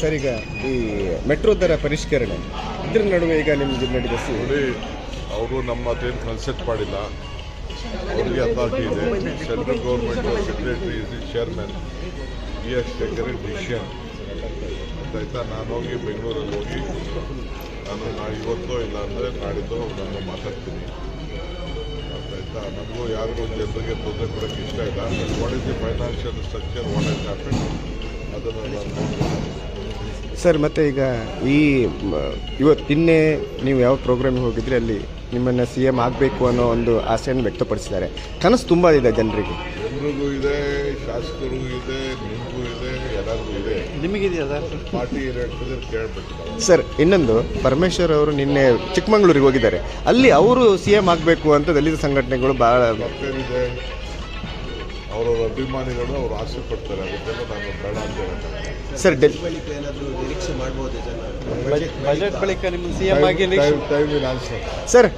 Sir, ಈಗ ಈ metro ದರ ಪರಿಷ್ಕರಣೆ, ಇದ್ರ ನಡುವೆ ಈಗ ನಿಮ್ಗೆ ನಡೆದ ನೋಡಿ, ಅವರು ನಮ್ಮ ಅದೇನು ಕನ್ಸೆಪ್ಟ್ ಮಾಡಿಲ್ಲ. ಅವರಿಗೆ ಅಥಾರಿಟಿ ಇದೆ. Central government secretary is chairman B S taker decision ಆಯ್ತಾ? ನಾನು ಹೋಗಿ ಬೆಂಗಳೂರಲ್ಲಿ ಹೋಗಿ, ನಾನು ನಾ ಇವತ್ತು ಇಲ್ಲ ಅಂದರೆ ನಾಡಿದ್ದು ನಾನು ಮಾತಾಡ್ತೀನಿ. ಆಯ್ತಾ? ನಮಗೂ ಯಾರಿಗೂ ಜನರಿಗೆ ತೊಂದರೆ ಕೊಡೋಕ್ಕೆ ಇಷ್ಟ ಇಲ್ಲ. What financial structure what is ಅದನ್ನು ನಾನು ಸರ್ ಮತ್ತೆ ಈಗ ಈ ಇವತ್ತು ನಿನ್ನೆ ನೀವು ಯಾವ ಪ್ರೋಗ್ರಾಮಿಗೆ ಹೋಗಿದ್ರೆ ಅಲ್ಲಿ ನಿಮ್ಮನ್ನು ಸಿ ಎಂ ಆಗಬೇಕು ಅನ್ನೋ ಒಂದು ಆಸೆಯನ್ನು ವ್ಯಕ್ತಪಡಿಸಿದ್ದಾರೆ. ಕನಸು ತುಂಬ ಇದೆ ಜನರಿಗೆ. ಜನರಿಗೂ ಇದೆ ಶಾಸಕರು ಇದೆ ನಿಮಗೂ ಇದೆ ಎಲ್ಲರಿಗೂ ಇದೆ. ನಿಮಗಿದೆಯಾ ಸರ್? ಪಾರ್ಟಿ ಕೇಳಬೇಕು ಸರ್ ಇನ್ನೊಂದು ಪರಮೇಶ್ವರ್ ಅವರು ನಿನ್ನೆ ಚಿಕ್ಕಮಂಗ್ಳೂರಿಗೆ ಹೋಗಿದ್ದಾರೆ. ಅಲ್ಲಿ ಅವರು ಸಿ ಎಂ ಆಗಬೇಕು ಅಂತ ದಲಿತ ಸಂಘಟನೆಗಳು ಭಾಳ ಅವರವ್ರ ಅಭಿಮಾನಿಗಳು ಅವರು ಆಸೆ ಪಡ್ತಾರೆ. ಅದಕ್ಕೆಲ್ಲ ನಾನು ಬೇಡ. ಸರ್ ಬಜೆಟ್ ಬಳಿಕ ನಿಮ್ಮ ಸಿ ಎಂ ಆಗಿ ಸರ್